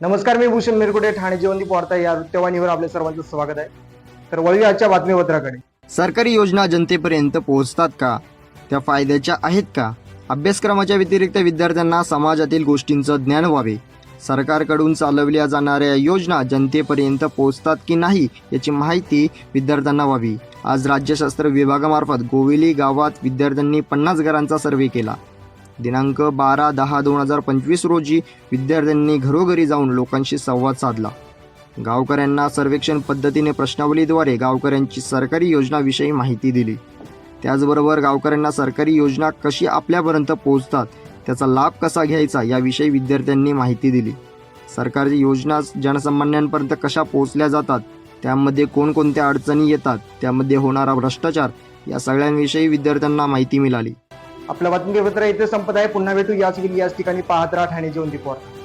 नमस्कार मी भूषण मिरकुटे ठाणे जिवंती वार्ता या वृत्तवाहिनीवर आपल्या सर्वांचं स्वागत आहे. तर वळूया आजच्या बातमीपत्राकडे. सरकारी योजना जनतेपर्यंत पोहोचतात का? त्या फायद्याच्या आहेत का? अभ्यासक्रमाच्या व्यतिरिक्त विद्यार्थ्यांना समाजातील गोष्टींचं ज्ञान व्हावे. सरकारकडून चालवल्या जाणाऱ्या योजना जनतेपर्यंत पोहोचतात की नाही याची माहिती विद्यार्थ्यांना व्हावी. आज राज्यशास्त्र विभागामार्फत गोविली गावात विद्यार्थ्यांनी पन्नास घरांचा सर्वे केला. दिनांक बारा दहा दोन हजार पंचवीस रोजी विद्यार्थ्यांनी घरोघरी जाऊन लोकांशी संवाद साधला. गावकऱ्यांना सर्वेक्षण पद्धतीने प्रश्नावलीद्वारे गावकऱ्यांची सरकारी योजनाविषयी माहिती दिली. त्याचबरोबर गावकऱ्यांना सरकारी योजना कशी आपल्यापर्यंत पोहोचतात त्याचा लाभ कसा घ्यायचा याविषयी विद्यार्थ्यांनी माहिती दिली. सरकारी योजना जनसामान्यांपर्यंत कशा पोहोचल्या जातात त्यामध्ये कोणकोणत्या अडचणी येतात त्यामध्ये होणारा भ्रष्टाचार या सगळ्यांविषयी विद्यार्थ्यांना माहिती मिळाली. आपलं बातमीपत्र इथे संपत आहे. पुन्हा भेटू याच वेळी याच ठिकाणी पाहत राहा ठाणे जेवण वार्ता